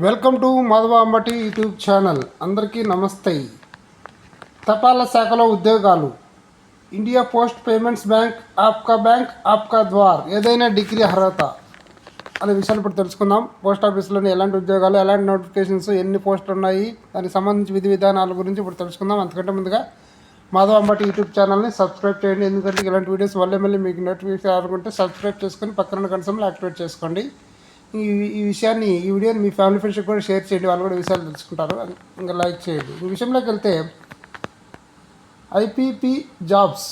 Welcome to Madhava Ambati YouTube channel. అందరికీ నమస్తే. తపాలా శాఖలో ఉద్యోగాలు. ఇండియా పోస్ట్ పేమెంట్స్ బ్యాంక్ ఆప్కా బ్యాంక్ ఆప్కా ద్వార్. ఏదైనా డిగ్రీ అర్హత. అనే విషయాలు ఇప్పుడు తెలుసుకుందాం. పోస్ట్ ఆఫీస్లోని ఎలాంటి ఉద్యోగాలు ఎలాంటి నోటిఫికేషన్స్ ఎన్ని పోస్టులు ఉన్నాయి దానికి సంబంధించి విధి విధానాల గురించి ఇప్పుడు తెలుసుకుందాం. అంతకంటే ముందుగా మాధవ అంబటి యూట్యూబ్ ఛానల్ని సబ్స్క్రైబ్ చేయండి. ఎందుకంటే ఇలాంటి వీడియోస్ వల్లే మళ్ళీ మీకు నోటిఫికేషన్ రాకుంటే సబ్స్క్రైబ్ చేసుకొని పక్కన కనసంలో యాక్టివేట్ చేసుకోండి. ఈ ఈ విషయాన్ని ఈ వీడియోని మీ ఫ్యామిలీ ఫ్రెండ్స్కి కూడా షేర్ చేయండి. వాళ్ళు కూడా విషయాలు తెలుసుకుంటారు. ఇంకా లైక్ చేయండి. ఈ విషయంలోకి వెళ్తే I P P jobs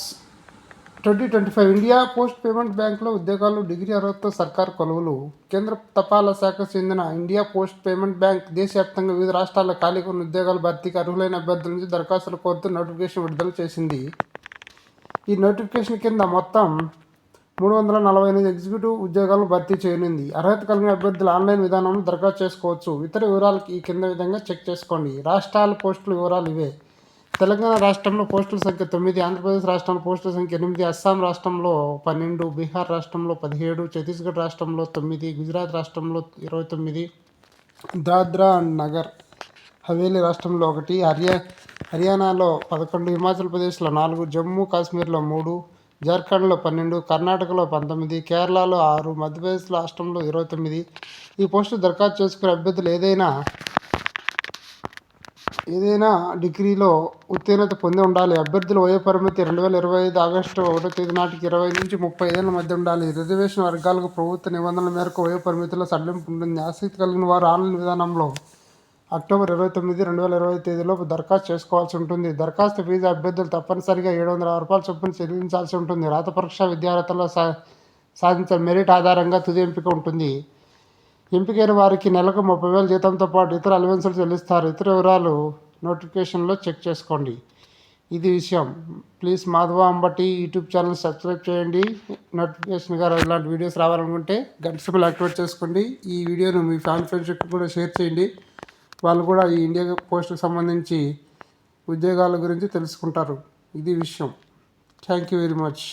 twenty twenty five. India Post payment బ్యాంక్లో ఉద్యోగాలు డిగ్రీ అర్హతతో సర్కార్ కొలువులు. కేంద్ర తపాలా శాఖకు చెందిన ఇండియా పోస్ట్ పేమెంట్ బ్యాంక్ దేశవ్యాప్తంగా వివిధ రాష్ట్రాల్లో ఖాళీగా ఉన్న ఉద్యోగాల భర్తీకి అర్హులైన అభ్యర్థుల నుంచి దరఖాస్తులు కోరుతూ నోటిఫికేషన్ విడుదల చేసింది. ఈ నోటిఫికేషన్ కింద మొత్తం మూడు వందల నలభై ఎనిమిది ఎగ్జిక్యూటివ్ ఉద్యోగాలను భర్తీ చేయనుంది. అర్హత కలిగిన అభ్యర్థులు ఆన్లైన్ విధానంలో దరఖాస్తు చేసుకోవచ్చు. ఇతర వివరాలు ఈ కింద విధంగా చెక్ చేసుకోండి. రాష్ట్రాల పోస్టుల వివరాలు ఇవే. తెలంగాణ రాష్ట్రంలో పోస్టుల సంఖ్య తొమ్మిది ఆంధ్రప్రదేశ్ రాష్ట్రంలో పోస్టుల సంఖ్య ఎనిమిది అస్సాం రాష్ట్రంలో పన్నెండు బీహార్ రాష్ట్రంలో పదిహేడు ఛత్తీస్గఢ్ రాష్ట్రంలో తొమ్మిది గుజరాత్ రాష్ట్రంలో ఇరవై తొమ్మిది దాద్రా అండ్ నగర్ హవేలీ రాష్ట్రంలో ఒకటి హర్యా హర్యానాలో పదకొండు హిమాచల్ ప్రదేశ్లో నాలుగు జమ్మూ కాశ్మీర్లో మూడు జార్ఖండ్లో పన్నెండు కర్ణాటకలో పంతొమ్మిది కేరళలో ఆరు మధ్యప్రదేశ్ రాష్ట్రంలో ఇరవై తొమ్మిది. ఈ పోస్టు దరఖాస్తు చేసుకునే అభ్యర్థులు ఏదైనా ఏదైనా డిగ్రీలో ఉత్తీర్ణత పొంది ఉండాలి. అభ్యర్థుల వయో పరిమితి రెండు వేల ఇరవై ఐదు ఆగస్టు ఒకటో తేదీ నాటికి ఇరవై నుంచి ముప్పై ఐదేళ్ళ మధ్య ఉండాలి. రిజర్వేషన్ వర్గాలకు ప్రభుత్వ నిబంధనల మేరకు వయో పరిమితిలో సడలింపు ఉంటుంది ఆసక్తి కలిగిన వారు ఆన్లైన్ విధానంలో అక్టోబర్ ఇరవై తొమ్మిది రెండు వేల ఇరవై తేదీలోపు దరఖాస్తు చేసుకోవాల్సి ఉంటుంది. దరఖాస్తు ఫీజు అభ్యర్థులు తప్పనిసరిగా ఏడు వందల ఆరు రూపాయల చొప్పున చెల్లించాల్సి ఉంటుంది. రాత పరీక్ష విద్యార్థుల్లో సా సాధించిన మెరిట్ ఆధారంగా తుది ఎంపిక ఉంటుంది. ఎంపికైన వారికి నెలకు ముప్పై వేల జీతంతో పాటు ఇతర అలవెన్సులు చెల్లిస్తారు. ఇతర వివరాలు నోటిఫికేషన్లో చెక్ చేసుకోండి. ఇది విషయం. Please Madhava Ambati YouTube channel subscribe చేయండి. నోటిఫికేషన్ గారు ఇలాంటి వీడియోస్ రావాలనుకుంటే గంట సింబల్ యాక్టివేట్ చేసుకోండి. ఈ వీడియోను మీ ఫ్యామిలీ ఫ్రెండ్స్కి కూడా షేర్ చేయండి. వాళ్ళు కూడా ఈ ఇండియా పోస్ట్కి సంబంధించి ఉద్యోగాల గురించి తెలుసుకుంటారు. ఇది విషయం. Thank you very much